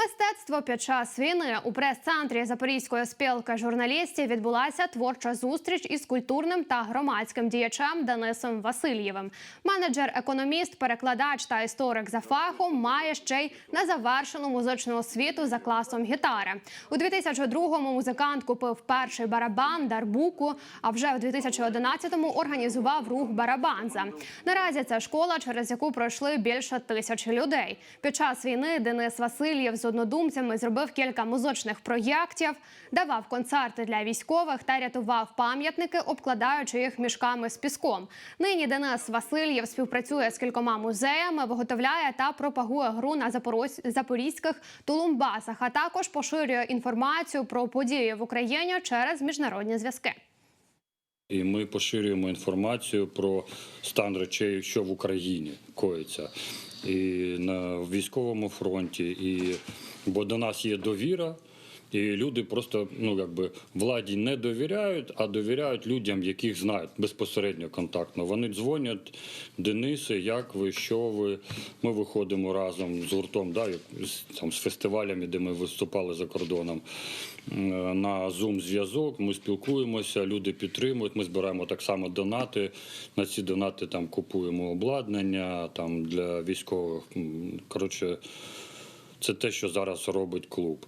Мистецтво під час війни у прес-центрі Запорізької спілки журналістів відбулася творча зустріч із культурним та громадським діячем Денисом Васильєвим. Менеджер, економіст, перекладач та історик за фахом має ще й незавершену музичну освіту за класом гітари. У 2002-му музикант купив перший барабан Дарбуку. А вже в 2011-му організував рух Барабанза. Наразі це школа, через яку пройшли більше тисячі людей. Під час війни Денис Васильєв з однодумцями зробив кілька музичних проєктів, давав концерти для військових та рятував пам'ятники, обкладаючи їх мішками з піском. Нині Денис Васильєв співпрацює з кількома музеями, виготовляє та пропагує гру на запорозь- запорізьких тулумбасах, а також поширює інформацію про події в Україні через міжнародні зв'язки. І ми поширюємо інформацію про стан речей, що в Україні коїться, і на військовому фронті, і бо до нас є довіра. І люди просто ну якби владі не довіряють, а довіряють людям, яких знають безпосередньо контактно. Вони дзвонять Денисе, як ви, що ви. Ми виходимо разом з гуртом, да, там, з фестивалями, де ми виступали за кордоном на Zoom зв'язок. Ми спілкуємося, люди підтримують. Ми збираємо так само донати. На ці донати там купуємо обладнання там для військових. Коротше, це те, що зараз робить клуб.